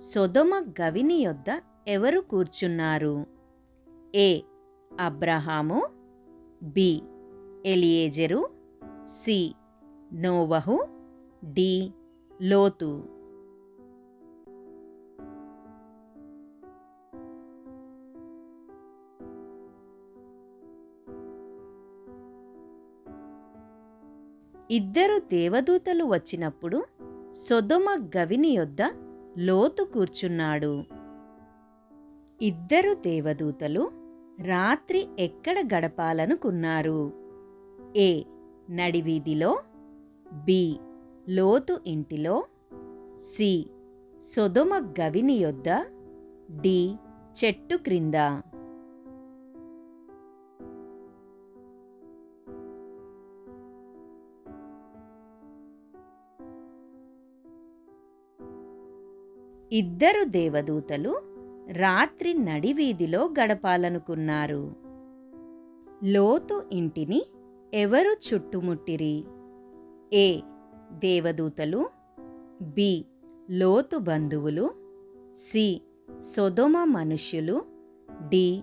సొదొమ గవిని యొద్ద ఎవరు కూర్చున్నారు? A. Abraham. B. Eliezer. C. నోవహు. డి. లోతు. ఇద్దరు దేవదూతలు వచ్చినప్పుడు సొదొమ గవిని యొద్ద లోతు కూర్చున్నాడు. ఇద్దరు దేవదూతలు రాత్రి ఎక్కడ గడపాలనుకున్నారు? ఏ. నడివీధిలో బి. లోతు ఇంటిలో సి. సొదొమ గవిని యొద్ద డి. చెట్టు క్రింద. ఇద్దరు దేవదూతలు రాత్రి నడివీధిలో గడపాలనుకున్నారు. లోతు ఇంటిని ఎవరు చుట్టుముట్టిరి? ఏ. దేవదూతలు. బి. లోతు బంధువులు. సి. సొదొమ మనుష్యులు. డి.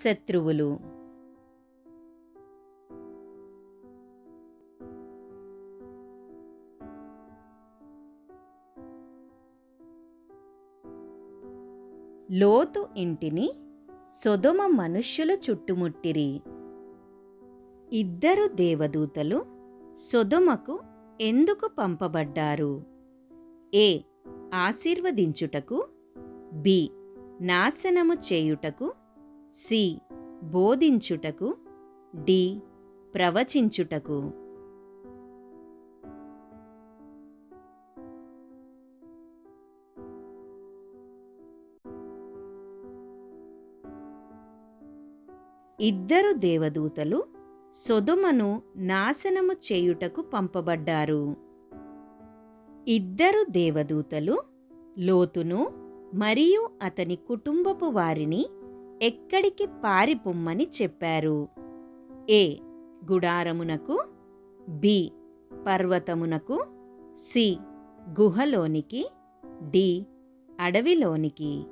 శత్రువులు. లోతు ఇంటిని సొదొమ మనుష్యులు చుట్టుముట్టిరి. ఇద్దరు దేవదూతలు సొదొమకు ఎందుకు పంపబడ్డారు? ఏ. ఆశీర్వదించుటకు. బి. నాశనము చేయుటకు. సి. బోధించుటకు. డి. ప్రవచించుటకు. ఇద్దరు దేవదూతలు సొదుమను నాశనము చేయుటకు పంపబడ్డారు. ఇద్దరు దేవదూతలు లోతును మరియు అతని కుటుంబపు వారిని ఎక్కడికి పారిపొమ్మని చెప్పారు. ఏ. గుడారమునకు బి. పర్వతమునకు సి. గుహలోనికి డి. అడవిలోనికి.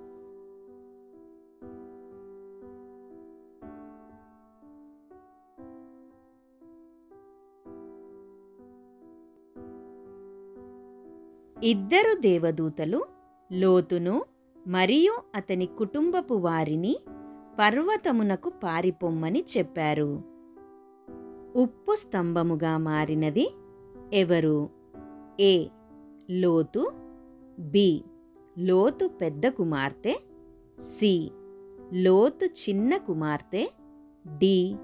ఇద్దరు దేవదూతలు లోతును మరియు అతని కుటుంబపు వారిని పర్వతమునకు పారిపొమ్మని చెప్పారు. ఉప్పు స్తంభముగా మారినది ఎవరు? ఏ. లోతు బి. లోతు పెద్ద కుమార్తె సి. లోతు చిన్న కుమార్తె డి.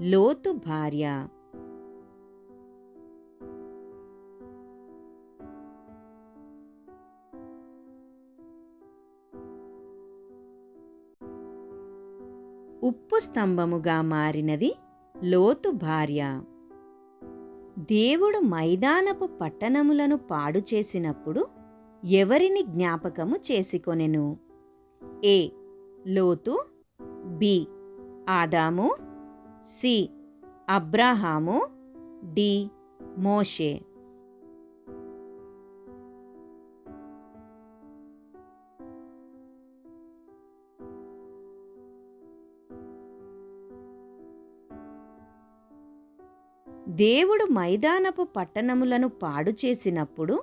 లోతు భార్య. ఉప్పు స్తంభముగా మారినది లోతు భార్య. దేవుడు మైదానపు పట్టణములను పాడు చేసినప్పుడు ఎవరిని జ్ఞాపకము చేసుకొనెను? ఏ. లోతు బి. ఆదాము సి. అబ్రాహాము డి. మోషే. దేవుడు మైదానపు పట్టణములను పాడు చేసినప్పుడు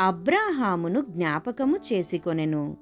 అబ్రాహామును జ్ఞాపకము చేసుకొనెను.